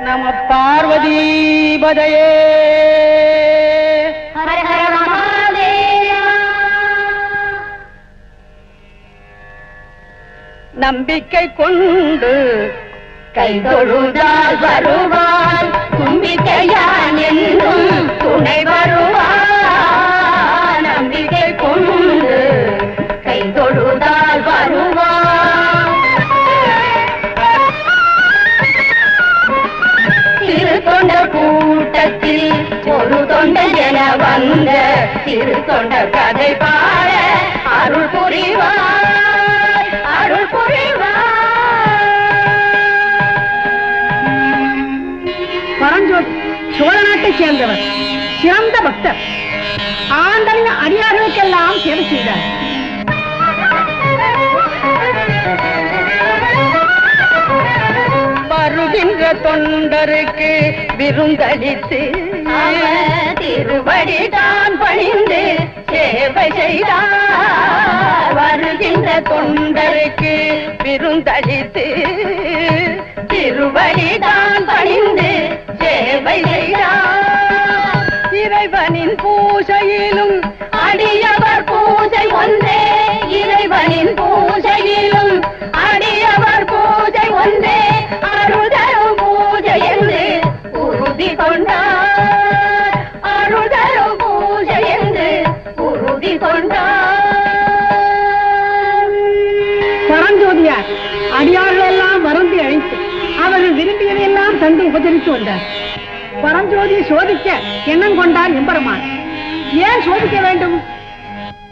நம பார்வதீபதையே ஹர நம்பிக்கை கொண்டு கை தொழுதால் வருவான் தும்பிக்கையான் என்றும் துணை வருவான் வந்த கூட்டத்தில் ஒரு தொண்டன் என வந்த திரு தொண்ட கதை பாட அருள் புரிவாய் அருள் புரிவாய். சோழ நாட்டை சேர்ந்தவர் சிறந்த பக்தர். ஆண்டனின் அடியார்களுக்கெல்லாம் சேவை செய்தார். தொண்டருக்கு விருந்தளித்து திருவடி தான் பணிந்து சேவை செய்தார். வருகின்ற தொண்டருக்கு விருந்தளித்து திருவடி தான் பணிந்து சேவை செய்தார் பரஞ்சோதியார் அடியார்கள் வருந்தி அழைத்து அவர்கள் விரும்பியதையெல்லாம் தந்து உபதரித்து வந்தார். பரஞ்சோதியை சோதிக்க எண்ணம் கொண்டார் எம்பெருமான். ஏன் சோதிக்க வேண்டும்?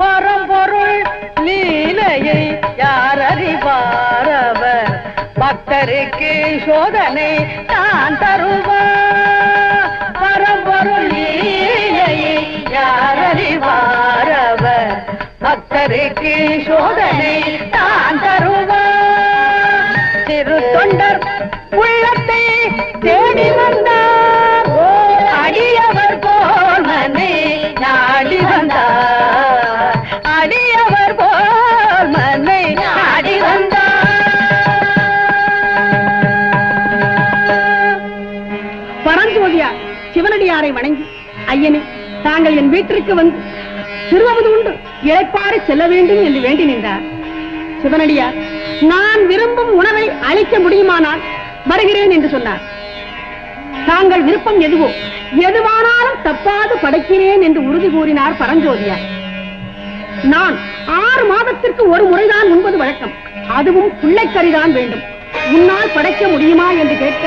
பரம்பொருள் லீலையை யார் அறிவாரவர்? பக்தருக்கு சோதனை தான் தருவார் பரம்பொருள் லீலையை யார் அறிவாரவர்? பக்தருக்கு சோதனை ஐயனே தாங்கள் என் வீட்டிற்கு வந்து திருவது உண்டு இழைப்பாறு செல்ல வேண்டும் என்று வேண்டி நின்றார். சிவனடியார் நான் விரும்பும் உணவை அளிக்க முடியுமானால் வருகிறேன் என்று சொன்னார். தாங்கள் விருப்பம் எதுவோ எதுவானாலும் தப்பாது படைக்கிறேன் என்று உறுதி கூறினார் பரஞ்சோதியார். நான் ஆறு மாதத்திற்கு ஒரு முறைதான் உண்பது வழக்கம் அதுவும் பிள்ளைக்கறிதான் வேண்டும். உன்னால் படைக்க முடியுமா என்று கேட்க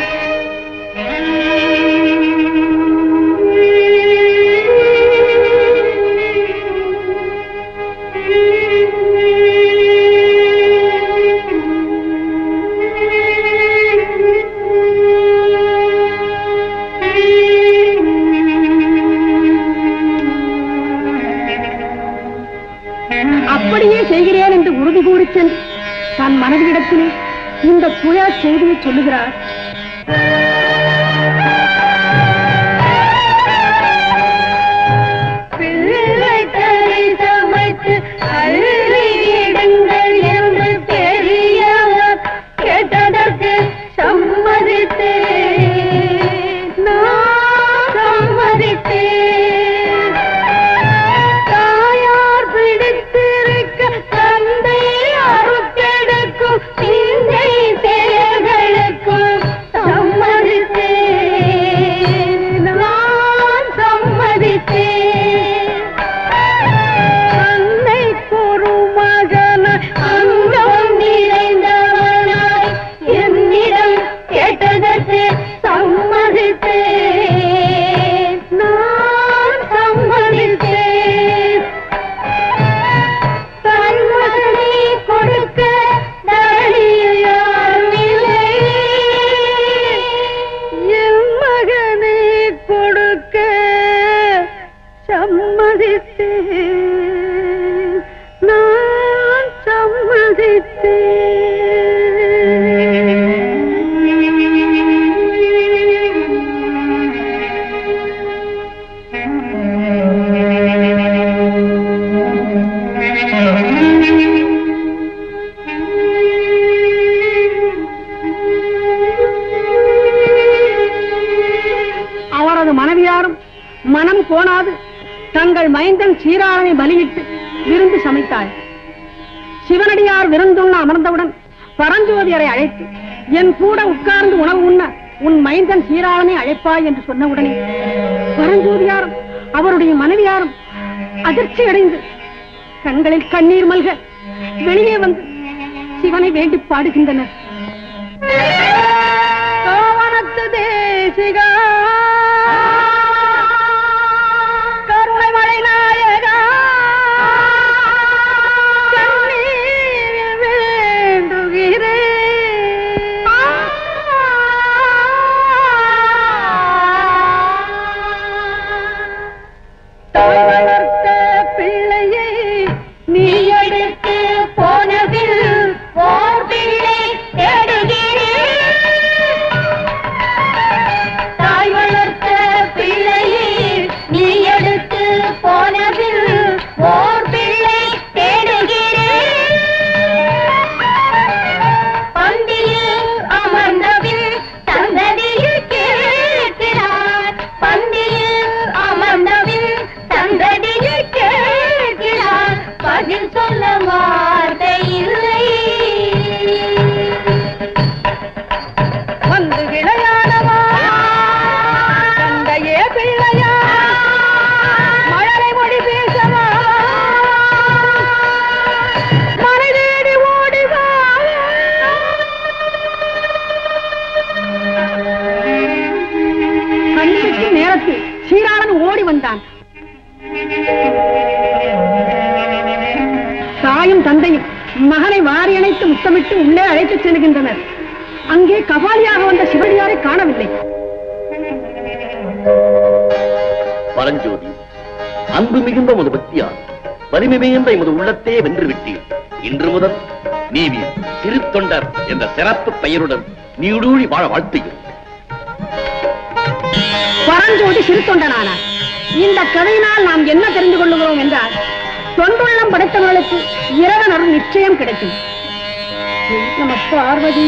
உறுதி தன் மனைவியிடத்திலே இந்த துயர் செய்தியை சொல்லுகிறார். போனாது. தங்கள் மைந்தன் சீராளனை பலியிட்டு விருந்து சமைத்தாள். சிவனடியார் விருந்துண்ண அமர்ந்தவுடன் பரஞ்சோதியரை அழைத்து என் கூட உட்கார்ந்து உணவு உண்ண உன் மைந்தன் சீராளனை அழைப்பாய் என்று சொன்னவுடனே பரஞ்சோதியாரும் அவருடைய மனைவியாரும் அதிர்ச்சி அடைந்து கண்களில் கண்ணீர் மல்க வெளியே வந்து சிவனை வேண்டி பாடுகின்றனர். தேசிகா साहिल தந்தையும் மகனை வாரி அணைத்து முத்தமிட்டு உள்ளே அழைத்துச் செல்கின்றனர். அங்கே கபாலியாக வந்த சிவடியாரை காணவில்லை. பரஞ்சோதி அன்பு மிகுந்த உமது பக்தியால் வலிமை மிகுந்த எமது உள்ளத்தே வென்று விட்டீர். இன்று முதல் நீவி சிறு தொண்டர் என்ற சிறப்பு பெயருடன் நீடூழி வாழ வாழ்த்துகிறோம். பரஞ்சோதி சிறு தொண்டனானார். இந்த கதையினால் நாம் என்ன தெரிந்து கொள்ளுகிறோம் என்றால் தொண்டுள்ளம் படைத்தவர்களுக்கு இரவு அருள் நிச்சயம் கிடைக்கும். நம பார்வதி